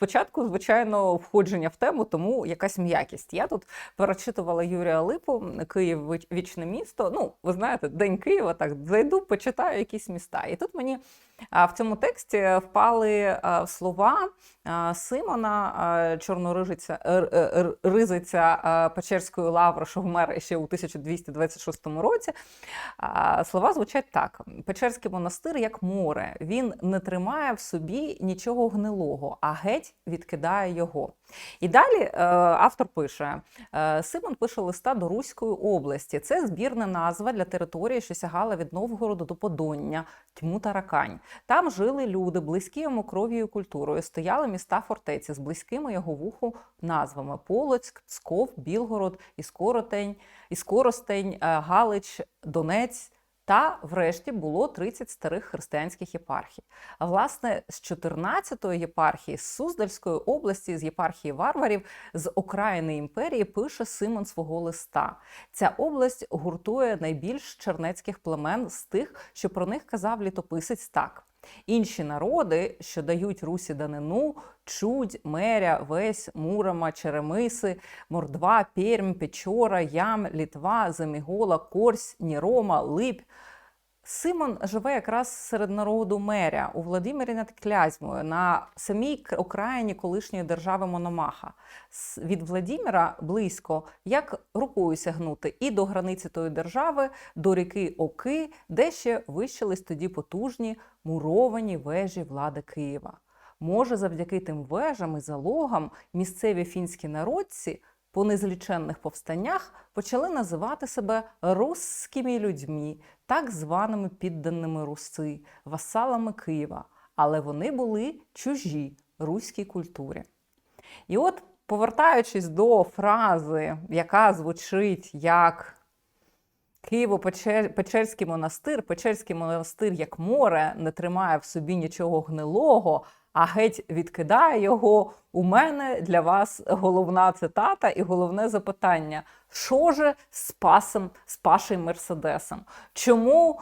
спочатку, звичайно, входження в тему, тому якась м'якість. Я тут перечитувала Юрія Липу Київ віч- вічне місто. Ну, ви знаєте, День Києва. Так зайду, почитаю якісь міста. І тут мені в цьому тексті впали слова Симона а, Чорнорижиця р- р- Ризиця Печерської лаври, що вмер ще у 1226 році. Слова звучать так: Печерський монастир як море. Він не тримає в собі нічого гнилого, а геть відкидає його. І далі е, автор пише: е, Симон пише листа до Руської області. Це збірна назва для території, що сягала від Новгороду до Подоння, тьму та Ракань. Там жили люди, близькі йому кров'ю і культурою. Стояли міста фортеці з близькими його вуху назвами: Полоцьк, Псков, Білгород, Іскоротень, Іскоростень, е, Галич, Донець. Та, врешті, було 30 старих християнських єпархій. А власне, з 14-ї єпархії, з Суздальської області, з єпархії варварів, з окраїни імперії пише Симон свого листа. Ця область гуртує найбільш чернецьких племен з тих, що про них казав літописець так. Інші народи, що дають Русі данину, Чудь, Меря, Весь, Мурома, Черемиси, Мордва, Пермь, Печора, Ям, Літва, Замігола, Корсь, Нірома, Липь. Симон живе якраз серед народу меря у Владимирі над Клязьмою на самій окраїні колишньої держави Мономаха. Від Владимира близько, як рукою сягнути, і до границі тої держави, до ріки Оки, де ще вищились тоді потужні муровані вежі влади Києва. Може, завдяки тим вежам і залогам місцеві фінські народці по незліченних повстаннях почали називати себе русскими людьми, так званими підданими руси, васалами Києва, але вони були чужі руській культурі. І от, повертаючись до фрази, яка звучить як Києво-Печерський монастир, Печерський монастир як море не тримає в собі нічого гнилого, а геть відкидає його. У мене для вас головна цитата і головне запитання: що же з пасом, з Пашею Мерседесом? Чому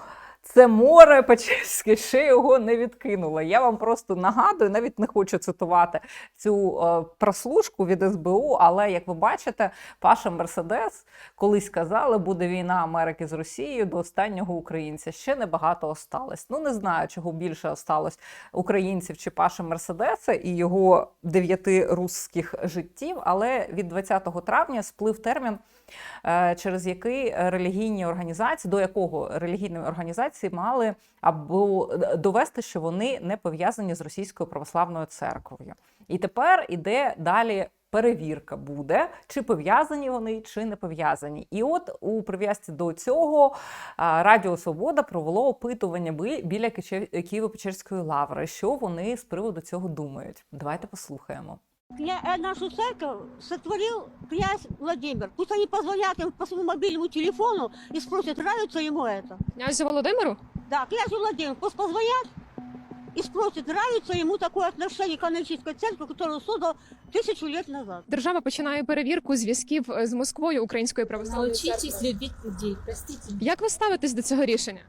це море Печерське ще його не відкинуло? Я вам просто нагадую, навіть не хочу цитувати цю е, прослушку від СБУ, але як ви бачите, Паша Мерседес колись казали, буде війна Америки з Росією до останнього українця. Ще небагато осталось. Ну не знаю, чого більше осталось українців чи Паша Мерседеса і його дев'яти русських життів. Але від 20 травня сплив термін, через який релігійні організації, до якого релігійні організації мали або довести, що вони не пов'язані з російською православною церквою. І тепер іде далі. Перевірка буде, чи пов'язані вони, чи не пов'язані. І от у прив'язці до цього Радіо Свобода провело опитування біля Києво-Печерської лаври. Що вони з приводу цього думають? Давайте послухаємо. Кня- э, нашу церковь сотворил князь Владимир. Пусть они позвонят им по своему мобильному телефону и спросят, нравится ему это. Князю Володимиру? Да, князю Владимир, пусть позвонят и спросят, нравится ему такое отношение к канонической церкви, которую создал тысячу лет назад. Держава починає перевірку зв'язків е, з Москвою української православної церкви. Научитесь любить людей, простите. Як ви ставитесь до цього рішення?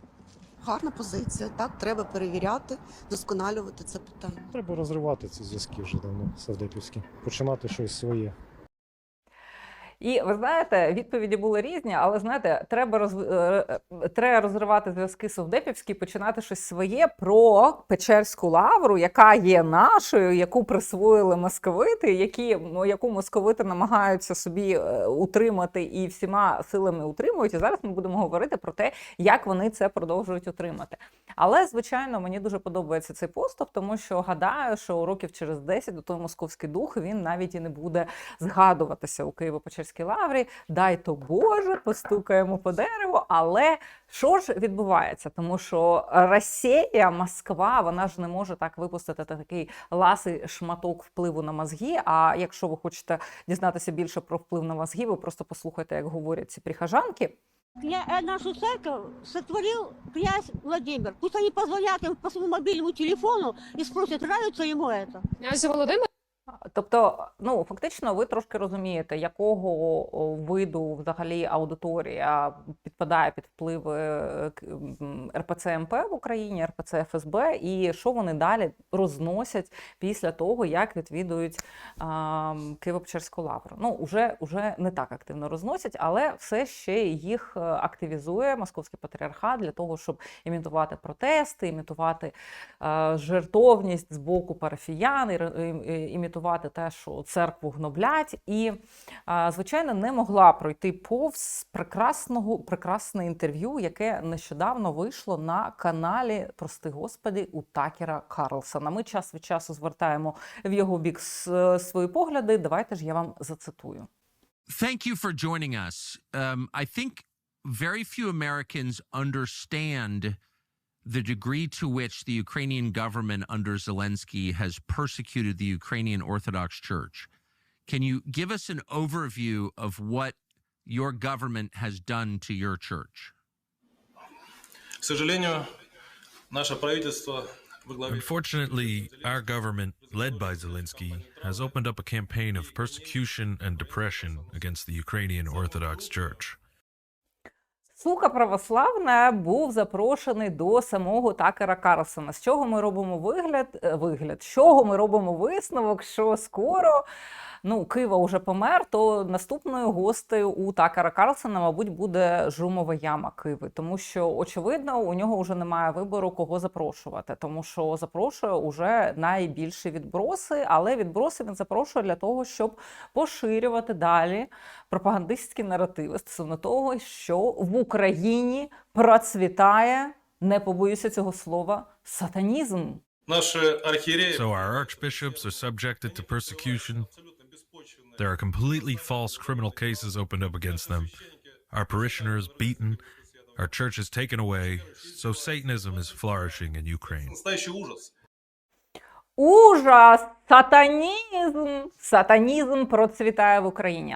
Гарна позиція. Так, треба перевіряти, досконалювати це питання. Треба розривати ці зв'язки вже давно савдепівські, починати щось своє. І ви знаєте, відповіді були різні, але знаєте, треба роз... е, е, треба розривати зв'язки совдепівські, починати щось своє про Печерську лавру, яка є нашою, яку присвоїли московити, які ну, яку московити намагаються собі е, утримати і всіма силами утримують. І зараз ми будемо говорити про те, як вони це продовжують утримати. Але звичайно, мені дуже подобається цей поступ, тому що гадаю, що років через 10 до той московський дух він навіть і не буде згадуватися у Києво-Печерській лаврі. Дай то Боже, постукаємо по дереву. Але що ж відбувається? Тому що Росія, Москва, вона ж не може так випустити такий ласий шматок впливу на мозги. А якщо ви хочете дізнатися більше про вплив на мозги, ви просто послухайте, як говорять ці прихожанки. Кня- э, нашу церковь сотворил князь Владимир. Пусть они позвонят им по своему мобильному телефону и спросят, нравится ему это. Князю Володимиру? Тобто, ну фактично, ви трошки розумієте, якого виду взагалі аудиторія підпадає під впливи е, РПЦ МП в Україні, РПЦ ФСБ, і що вони далі розносять після того, як відвідують Києво-Печерську лавру. Ну, уже, уже не так активно розносять, але все ще їх е, активізує московський патріархат для того, щоб імітувати протести, імітувати е, жертовність з боку парафіян, і і- те, що церкву гноблять. І, звичайно, не могла пройти повз прекрасного прекрасне інтерв'ю, яке нещодавно вийшло на каналі, прости господі, у Такера Карлсона. Ми час від часу звертаємо в його бік свої погляди. Давайте ж я вам зацитую. Thank you for joining us. Um, I think very few Americans understand the degree to which the Ukrainian government under Zelensky has persecuted the Ukrainian Orthodox Church. Can you give us an overview of what your government has done to your church? Unfortunately, our government, led by Zelensky, has opened up a campaign of persecution and depression against the Ukrainian Orthodox Church. Сука православна був запрошений до самого Такера Карлсона. З чого ми робимо вигляд? е, Вигляд, з чого ми робимо висновок, що скоро ну, Кива вже помер, то наступною гостею у Такера Карлсона, мабуть, буде Жумова яма Киви, тому що очевидно у нього вже немає вибору, кого запрошувати, тому що запрошує уже найбільші відброси, але відброси він запрошує для того, щоб поширювати далі пропагандистські наративи стосовно того, що в Україні процвітає, не побоюся цього слова, сатанізм. наши архиереи So our archbishops are subjected to persecution. абсолютно беспочвенные. There are completely false criminal cases opened up against them. Our parishioners beaten. Our church is taken away. So Satanism is flourishing in Ukraine. Настоящий ужас. Ужас! Сатанізм! Сатанізм процвітає в Україні.